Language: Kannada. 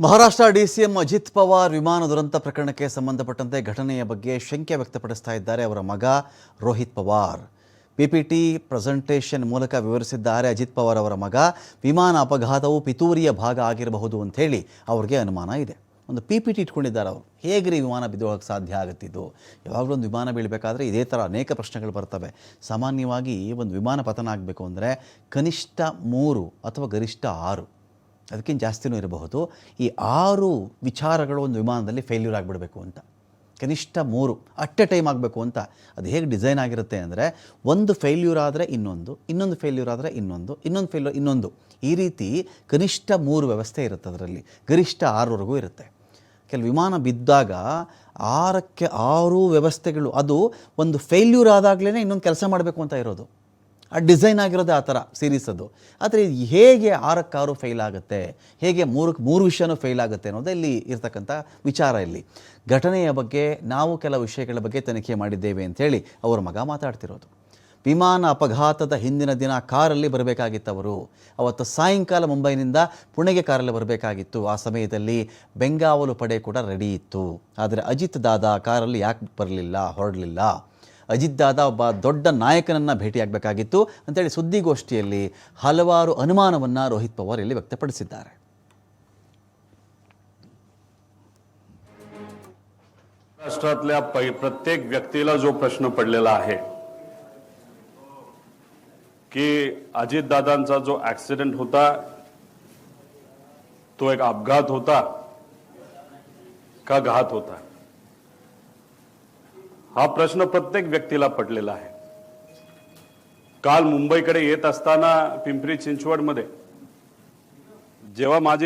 ಮಹಾರಾಷ್ಟ್ರ ಡಿಸಿಎಂ ಅಜಿತ್ ಪವಾರ್ ವಿಮಾನ ದುರಂತ ಪ್ರಕರಣಕ್ಕೆ ಸಂಬಂಧಪಟ್ಟಂತೆ ಘಟನೆಯ ಬಗ್ಗೆ ಶಂಕೆ ವ್ಯಕ್ತಪಡಿಸ್ತಾ ಇದ್ದಾರೆ ಅವರ ಮಗ ರೋಹಿತ್ ಪವಾರ್. ಪಿಪಿಟಿ ಪ್ರೆಸೆಂಟೇಷನ್ ಮೂಲಕ ವಿವರಿಸಿದ್ದಾರೆ ಅಜಿತ್ ಪವಾರ್ ಅವರ ಮಗ. ವಿಮಾನ ಅಪಘಾತವು ಪಿತೂರಿಯ ಭಾಗ ಆಗಿರಬಹುದು ಅಂಥೇಳಿ ಅವ್ರಿಗೆ ಅನುಮಾನ ಇದೆ. ಒಂದು ಪಿ ಪಿ ಟಿ ಇಟ್ಕೊಂಡಿದ್ದಾರೆ ಅವರು. ಹೇಗೆ ರೀ ವಿಮಾನ ಬಿದ್ದೋಗಕ್ಕೆ ಸಾಧ್ಯ ಆಗುತ್ತಿದ್ದು? ಯಾವಾಗಲೂ ಒಂದು ವಿಮಾನ ಬೀಳಬೇಕಾದ್ರೆ ಇದೇ ಥರ ಅನೇಕ ಪ್ರಶ್ನೆಗಳು ಬರ್ತವೆ. ಸಾಮಾನ್ಯವಾಗಿ ಒಂದು ವಿಮಾನ ಪತನ ಆಗಬೇಕು ಅಂದರೆ ಕನಿಷ್ಠ ಮೂರು ಅಥವಾ ಗರಿಷ್ಠ ಆರು ಅದಕ್ಕಿಂತ ಜಾಸ್ತಿನೂ ಇರಬಹುದು. ಈ ಆರು ವಿಚಾರಗಳು ಒಂದು ವಿಮಾನದಲ್ಲಿ ಫೇಲ್ಯೂರ್ ಆಗಿಬಿಡಬೇಕು ಅಂತ. ಕನಿಷ್ಠ ಮೂರು, ಅಟ್ ಎ ಟೈಮ್ ಆಗಬೇಕು ಅಂತ. ಅದು ಹೇಗೆ ಡಿಸೈನ್ ಆಗಿರುತ್ತೆ ಅಂದರೆ, ಒಂದು ಫೇಲ್ಯೂರ್ ಆದರೆ ಇನ್ನೊಂದು ಇನ್ನೊಂದು ಫೇಲ್ಯೂರ್ ಆದರೆ ಇನ್ನೊಂದು ಇನ್ನೊಂದು ಫೇಲ್ಯೂರ್ ಇನ್ನೊಂದು. ಈ ರೀತಿ ಕನಿಷ್ಠ ಮೂರು ವ್ಯವಸ್ಥೆ ಇರುತ್ತೆ ಅದರಲ್ಲಿ. ಗರಿಷ್ಠ ಆರವರೆಗೂ ಇರುತ್ತೆ. ಕೆಲವು ವಿಮಾನ ಬಿದ್ದಾಗ ಆರಕ್ಕೆ ಆರು ವ್ಯವಸ್ಥೆಗಳು, ಅದು ಒಂದು ಫೇಲ್ಯೂರ್ ಆದಾಗಲೇ ಇನ್ನೊಂದು ಕೆಲಸ ಮಾಡಬೇಕು ಅಂತ ಇರೋದು. ಆ ಡಿಸೈನ್ ಆಗಿರೋದೇ ಆ ಥರ ಸೀರೀಸ್ ಅದು. ಆದರೆ ಹೇಗೆ ಆರಕ್ಕಾರು ಫೇಲ್ ಆಗುತ್ತೆ, ಹೇಗೆ ಮೂರಕ್ಕೆ ಮೂರು ವಿಷಯನೂ ಫೇಲ್ ಆಗುತ್ತೆ ಅನ್ನೋದೇ ಇಲ್ಲಿ ಇರ್ತಕ್ಕಂಥ ವಿಚಾರ ಇಲ್ಲಿ. ಘಟನೆಯ ಬಗ್ಗೆ ನಾವು ಕೆಲವು ವಿಷಯಗಳ ಬಗ್ಗೆ ತನಿಖೆ ಮಾಡಿದ್ದೇವೆ ಅಂಥೇಳಿ ಅವರ ಮಗ ಮಾತಾಡ್ತಿರೋದು. ವಿಮಾನ ಅಪಘಾತದ ಹಿಂದಿನ ದಿನ ಕಾರಲ್ಲಿ ಬರಬೇಕಾಗಿತ್ತು ಅವರು ಅವತ್ತು ಸಾಯಂಕಾಲ ಮುಂಬೈನಿಂದ ಪುಣೆಗೆ ಕಾರಲ್ಲಿ ಬರಬೇಕಾಗಿತ್ತು. ಆ ಸಮಯದಲ್ಲಿ ಬೆಂಗಾವಲು ಪಡೆ ಕೂಡ ರೆಡಿ ಇತ್ತು. ಆದರೆ ಅಜಿತ್ ದಾದಾ ಕಾರಲ್ಲಿ ಯಾಕೆ ಬರಲಿಲ್ಲ, ಹೊರಡಲಿಲ್ಲ? ಅಜಿತ್ ದಾದಾ ಒಬ್ಬ ದೊಡ್ಡ ನಾಯಕನನ್ನು ಭೇಟಿಯಾಗಬೇಕಾಗಿತ್ತು ಅಂತೇಳಿ ಸುದ್ದಿಗೋಷ್ಠಿಯಲ್ಲಿ ಹಲವಾರು ಅನುಮಾನವನ್ನು ರೋಹಿತ್ ಪವಾರ್ ಇಲ್ಲಿ ವ್ಯಕ್ತಪಡಿಸಿದ್ದಾರೆ महाराष्ट्रातल्या पै- प्रत्येक व्यक्तीला जो प्रश्न पडलेला आहे की अजितदादांचा जो ऍक्सिडेंट होता तो एक अपघात होता का घात होता हा प्रश्न प्रत्येक व्यक्तीला पडलेला आहे. काल मुंबईकडे येत असताना पिंपरी चिंचवडमध्ये जेव्हा माझी